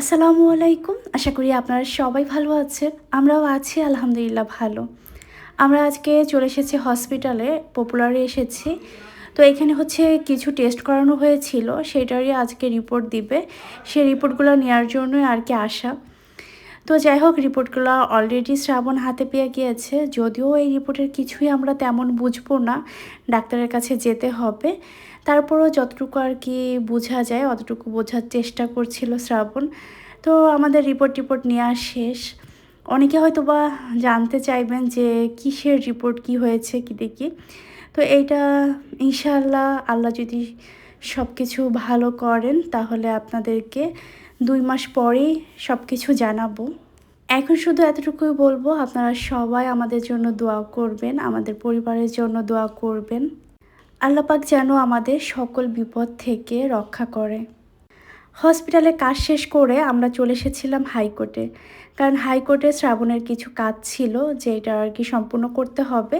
আসসালামু আলাইকুম। আশা করি আপনারা সবাই ভালো আছেন। আমরাও আছি, আলহামদুলিল্লাহ, ভালো। আমরা আজকে চলে এসেছি হসপিটালে, পপুলারে এসেছি। তো এখানে হচ্ছে কিছু টেস্ট করানো হয়েছিল সেটারই আজকে রিপোর্ট দিবে। সেই রিপোর্টগুলো নেওয়ার জন্যই আর কি আসা তো যাই হোক, রিপোর্টগুলো অলরেডি শ্রাবণ হাতে পেয়ে গিয়েছে। যদিও এই রিপোর্টের কিছুই আমরা তেমন বুঝব না। ডাক্তারের কাছে যেতে হবে। তারপরও যতটুকু আর কি বোঝা যায়, অতটুকু বোঝার চেষ্টা করছিল শ্রাবণ। তো আমাদের রিপোর্ট টিপোর্ট নেওয়া শেষ। অনেকে হয়তো বা জানতে চাইবেন যে কিসের রিপোর্ট কি হয়েছে, কি দেখি। তো এইটা ইনশাল্লাহ আল্লাহ যদি সব কিছু ভালো করেন, তাহলে আপনাদেরকে দুই মাস পরেই সব কিছু জানাব। এখন শুধু এতটুকুই বলব, আপনারা সবাই আমাদের জন্য দোয়া করবেন, আমাদের পরিবারের জন্য দোয়া করবেন। আল্লাপাক যেন আমাদের সকল বিপদ থেকে রক্ষা করে। হসপিটালে কাজ শেষ করে আমরা চলে এসেছিলাম হাইকোর্টে। কারণ হাইকোর্টে শ্রাবণের কিছু কাজ ছিল যেটা আর কি সম্পূর্ণ করতে হবে।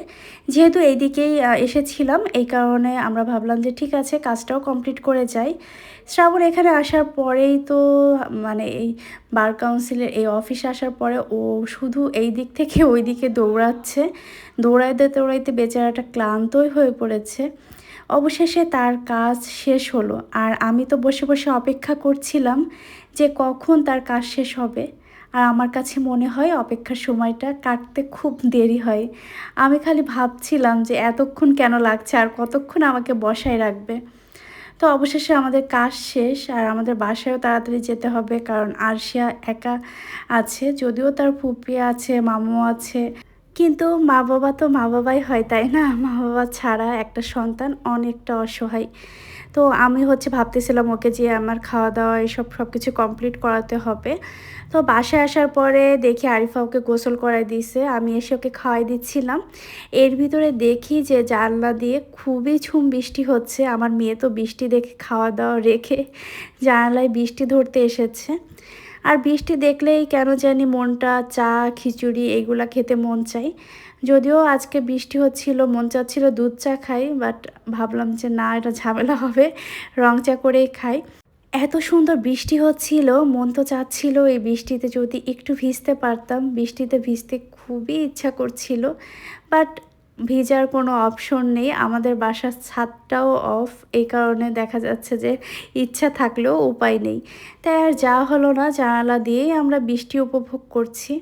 যেহেতু এইদিকেই এসেছিলাম, এই কারণে আমরা ভাবলাম যে ঠিক আছে, কাজটাও কমপ্লিট করে যাই। শ্রাবণ এখানে আসার পরেই তো মানে এই বার কাউন্সিলের এই অফিসে আসার পরে ও শুধু এই দিক থেকে ওই দিকে দৌড়াচ্ছে। দৌড়াইতে দৌড়াইতে বেচারাটা ক্লান্তই হয়ে পড়েছে। অবশেষে তার কাজ শেষ হলো। আর আমি তো বসে বসে অপেক্ষা করছিলাম যে কখন তার কাজ শেষ হবে। আর আমার কাছে মনে হয় অপেক্ষার সময়টা কাটতে খুব দেরি হয়। আমি খালি ভাবছিলাম যে এতক্ষণ কেন লাগছে আর কতক্ষণ আমাকে বসায় রাখবে। তো অবশেষে আমাদের কাজ শেষ আর আমাদের বাসায়ও তাড়াতাড়ি যেতে হবে কারণ আরশিয়া একা আছে, যদিও তার ফুপি আছে, মামু আছে। কিন্তু মা বাবা তো মা বাবাই হয়, তাই না? মা বাবা ছাড়া একটা সন্তান অনেকটা অসহায়। তো আমি হচ্ছে ভাবতেছিলাম, ওকে যে আমার খাওয়া দাওয়া এসব সব কিছু কমপ্লিট করাতে হবে। তো বাসায় আসার পরে দেখি আরিফা ওকে গোসল করাই দিয়েছে, আমি এসে ওকে খাওয়াই দিচ্ছিলাম। এর ভিতরে দেখি যে জানলা দিয়ে খুবই ঝুম বৃষ্টি হচ্ছে, আমার মেয়ে তো বৃষ্টি দেখে খাওয়া দাওয়া রেখে জানলায় বৃষ্টি ধরতে এসেছে। আর বৃষ্টি দেখলেই কেন জানি মনটা চা, খিচুড়ি এগুলা খেতে মন চাই যদিও আজকে বৃষ্টি হচ্ছিল, মন চাচ্ছিল দুধ চা খাই বাট ভাবলাম যে না, এটা ঝামেলা হবে, রং চা করেই খাই। এত সুন্দর বৃষ্টি হচ্ছিল, মন তো চাচ্ছিল এই বৃষ্টিতে যদি একটু ভিজতে পারতাম। বৃষ্টিতে ভিজতে খুবই ইচ্ছা করছিল বাট ভিজার কোনো অপশন নেই। আমাদের বাসার ছাদটাও অফ। এই কারণে দেখা যাচ্ছে যে ইচ্ছা থাকলেও উপায় নেই। তাই আর যা হলো না। জানালা দিয়েই আমরা বৃষ্টি উপভোগ করছি।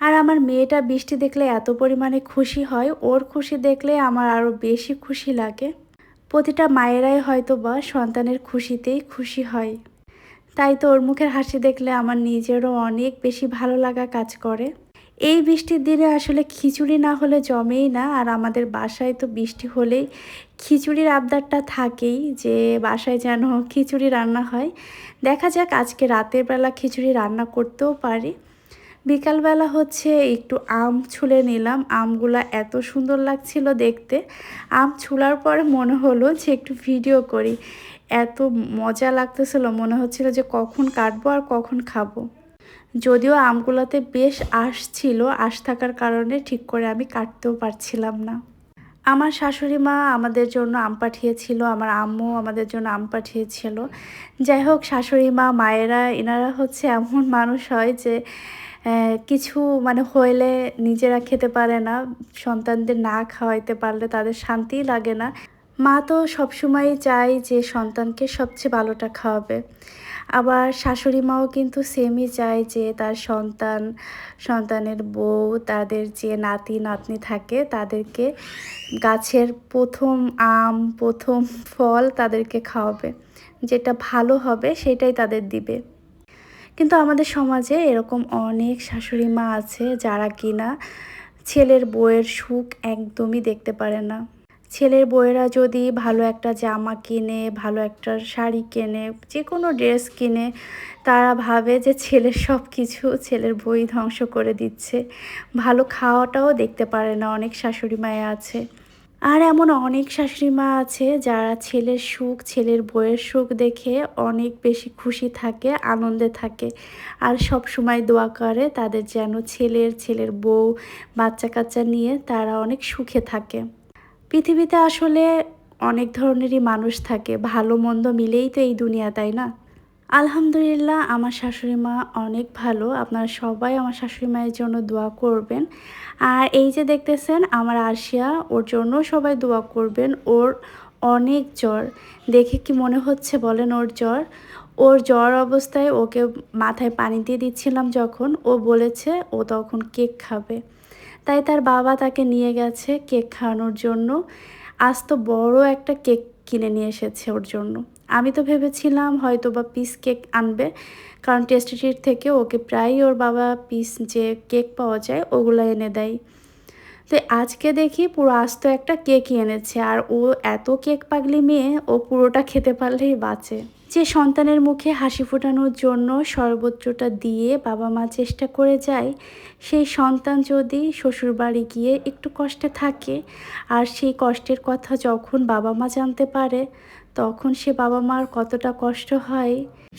আর আমার মেয়েটা বৃষ্টি দেখলে এত পরিমাণে খুশি হয়। ওর খুশি দেখলে আমার আরও বেশি খুশি লাগে। প্রতিটা মায়েরাই হয়তো বা সন্তানের খুশিতেই খুশি হয়। তাই তো ওর মুখের হাসি দেখলে আমার নিজেরও অনেক বেশি ভালো লাগা কাজ করে। এই বৃষ্টির দিনে আসলে খিচুড়ি না হলে জমেই না, আর আমাদের বাসায় তো বৃষ্টি হলেই খিচুড়ির আবদারটা থাকেই যে বাসায় যেন খিচুড়ি রান্না হয়। দেখা যাক আজকে রাতের বেলা খিচুড়ি রান্না করতেও পারি। বিকালবেলা হচ্ছে একটু আম ছুলে নিলাম। আমগুলা এত সুন্দর লাগছিল দেখতে। আম ছুলার পরে মনে হলো যে একটু ভিডিও করি। এত মজা লাগতেছিল, মনে হচ্ছিল যে কখন কাটবো আর কখন খাব। যদিও আমগুলোতে বেশ আশ ছিল, আশ থাকার কারণে ঠিক করে আমি কাটতেও পারছিলাম না। আমার শাশুড়ি মা আমাদের জন্য আম পাঠিয়েছিল, আমার আম্মু আমাদের জন্য আম পাঠিয়েছিল। যাই হোক, শাশুড়ি মা, মায়েরা, এনারা হচ্ছে এমন মানুষ হয় যে কিছু মানে হইলে নিজেরা খেতে পারে না, সন্তানদের না খাওয়াইতে পারলে তাদের শান্তিই লাগে না। মা তো সবসময়ই চায় যে সন্তানকে সবচেয়ে ভালোটা খাওয়াবে। আবার শাশুড়ি মাও কিন্তু সেমই চায় যে তার সন্তান, সন্তানের বউ, তাদের যে নাতি, নাতনি থাকে তাদেরকে গাছের প্রথম আম, প্রথম ফল তাদেরকে খাওয়াবে। যেটা ভালো হবে সেটাই তাদের দিবে। কিন্তু আমাদের সমাজে এরকম অনেক শাশুড়ি মা আছে যারা কিনা ছেলের বউয়ের সুখ একদমই দেখতে পারে না। ছেলের বইয়েরা যদি ভালো একটা জামা কিনে, ভালো একটা শাড়ি কেনে যে কোনো ড্রেস কিনে, তারা ভাবে যে ছেলের সব কিছু ছেলের বই ধ্বংস করে দিচ্ছে। ভালো খাওয়াটাও দেখতে পারে না, অনেক শাশুড়ি মায়ে আছে। আর এমন অনেক শাশুড়ি মা আছে যারা ছেলের সুখ, ছেলের বইয়ের সুখ দেখে অনেক বেশি খুশি থাকে, আনন্দে থাকে। আর সব সময় দোয়া করে তাদের যেন ছেলের ছেলের বউ বাচ্চা কাচ্চা নিয়ে তারা অনেক সুখে থাকে। পৃথিবীতে আসলে অনেক ধরনেরই মানুষ থাকে, ভালো মন্দ মিলেই তো এই দুনিয়া, তাই না? আলহামদুলিল্লাহ, আমার শাশুড়ি মা অনেক ভালো। আপনারা সবাই আমার শাশুড়ি মায়ের জন্য দোয়া করবেন। আর এই যে দেখতেছেন, আমার আরশিয়া, ওর জন্য সবাই দোয়া করবেন। ওর অনেক জ্বর। দেখে কি মনে হচ্ছে বলেন ওর জ্বর? ওর জ্বর অবস্থায় ওকে মাথায় পানি দিয়ে দিচ্ছিলাম যখন। ও বলেছে, ও তখন কেক খাবে। তাই তার বাবা তাকে নিয়ে গেছে কেক খাওয়ানোর জন্য। আজ তো বড় একটা কেক কিনে নিয়ে এসেছে ওর জন্য। আমি তো ভেবেছিলাম হয়তো বা পিস কেক আনবে, কারণ টেস্টিটির থেকে ওকে প্রায়ই ওর বাবা পিস যে কেক পাওয়া যায় ওগুলো এনে দেয়। তো আজকে দেখি পুরো আস্ত একটা কেকই এনেছে, আর ও এত কেক পাগলি মেয়ে, ও পুরোটা খেতে পারলেই বাঁচে। যে সন্তানের মুখে হাসি ফোটানোর জন্য সর্বোচ্চটা দিয়ে বাবা মা চেষ্টা করে যায়, সেই সন্তান যদি শ্বশুরবাড়ি গিয়ে একটু কষ্টে থাকে আর সেই কষ্টের কথা যখন বাবা মা জানতে পারে, তখন সে বাবা মার কতটা কষ্ট হয়,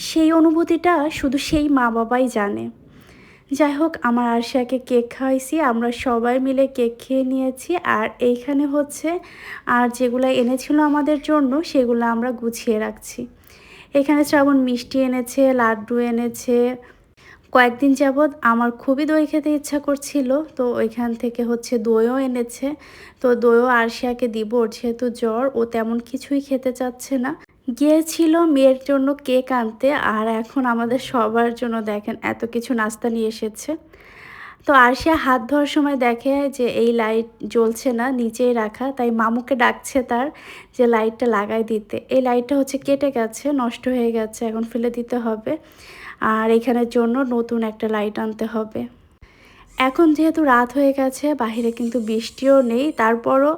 সেই অনুভূতিটা শুধু সেই মা বাবাই জানে। যাই হোক, আমার আরশিয়াকে কেক খাওয়াইছি, আমরা সবাই মিলে কেক খেয়ে নিয়েছি আর এইখানে হচ্ছে, আর যেগুলো এনেছিল আমাদের জন্য, সেগুলো আমরা গুছিয়ে রাখছি। এখানে শ্রাবণ মিষ্টি এনেছে, লাড্ডু এনেছে। কয়েকদিন যাবৎ আমার খুবই দই খেতে ইচ্ছা করছিল, তো ওইখান থেকে হচ্ছে দইও এনেছে। তো দইও আরশিয়াকে দিব, ওর যেহেতু জ্বর, ও তেমন কিছুই খেতে চাচ্ছে না। গিয়েছিল মেয়ের জন্য কেক আনতে, আর এখন আমাদের সবার জন্য দেখেন এত কিছু নাস্তা নিয়ে এসেছে। তো আরশিয়া হাত ধোয়ার সময় দেখে যে এই লাইট জ্বলছে না, নিচেই রাখা, তাই মামুকে ডাকছে তার যে লাইটটা লাগাই দিতে। এই লাইটটা হচ্ছে কেটে গেছে, নষ্ট হয়ে গেছে, এখন ফেলে দিতে হবে। আর এখানের জন্য নতুন একটা লাইট আনতে হবে। এখন যেহেতু রাত হয়ে গেছে, বাহিরে কিন্তু বৃষ্টিও নেই, তারপরও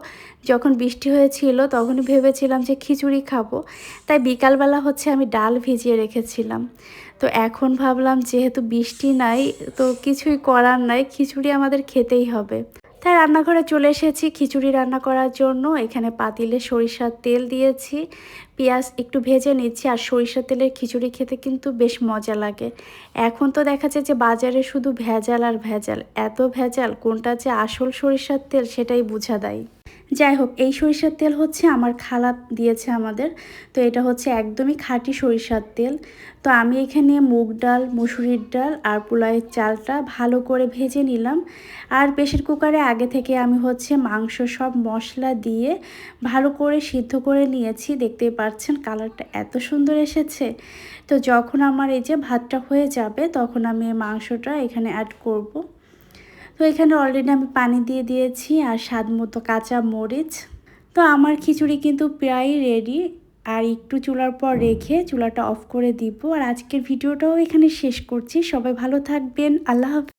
যখন বৃষ্টি হয়েছিল তখনই ভেবেছিলাম যে খিচুড়ি খাব। তাই বিকালবেলা হচ্ছে আমি ডাল ভিজিয়ে রেখেছিলাম। তো এখন ভাবলাম যেহেতু বৃষ্টি নাই, তো কিছুই করার নাই, খিচুড়ি আমাদের খেতেই হবে। তাই রান্নাঘরে চলে এসেছি খিচুড়ি রান্না করার জন্য। এখানে পাতিলে সরিষার তেল দিয়েছি, পেঁয়াজ একটু ভেজে নিচ্ছি, আর সরিষার তেলের খিচুড়ি খেতে কিন্তু বেশ মজা লাগে। এখন তো দেখা যায় যে বাজারে শুধু ভেজাল আর ভেজাল। এত ভেজাল, কোনটা যে আসল সরিষার তেল সেটাই বোঝা দেয়। যাই হোক, এই সরিষার তেল হচ্ছে আমার খালা দিয়েছে আমাদের। তো এটা হচ্ছে একদমই খাঁটি সরিষার তেল। তো আমি এখানে মুগ ডাল, মুসুরির ডাল আর পোলাইয়ের চালটা ভালো করে ভেজে নিলাম। আর প্রেশার কুকারে আগে থেকে আমি হচ্ছে মাংস সব মশলা দিয়ে ভালো করে সিদ্ধ করে নিয়েছি। দেখতেই পাচ্ছেন কালারটা এত সুন্দর এসেছে। তো যখন আমার এই যে ভাতটা হয়ে যাবে, তখন আমি মাংসটা এখানে অ্যাড করব। তো এখানে অলরেডি আমি পানি দিয়ে দিয়েছি আর স্বাদ মতো কাঁচা মরিচ। তো আমার খিচুড়ি কিন্তু প্রায় রেডি আর একটু চুলার পর রেখে চুলাটা অফ করে দিব। আর আজকের ভিডিওটাও এখানে শেষ করছি। সবাই ভালো থাকবেন। আল্লাহ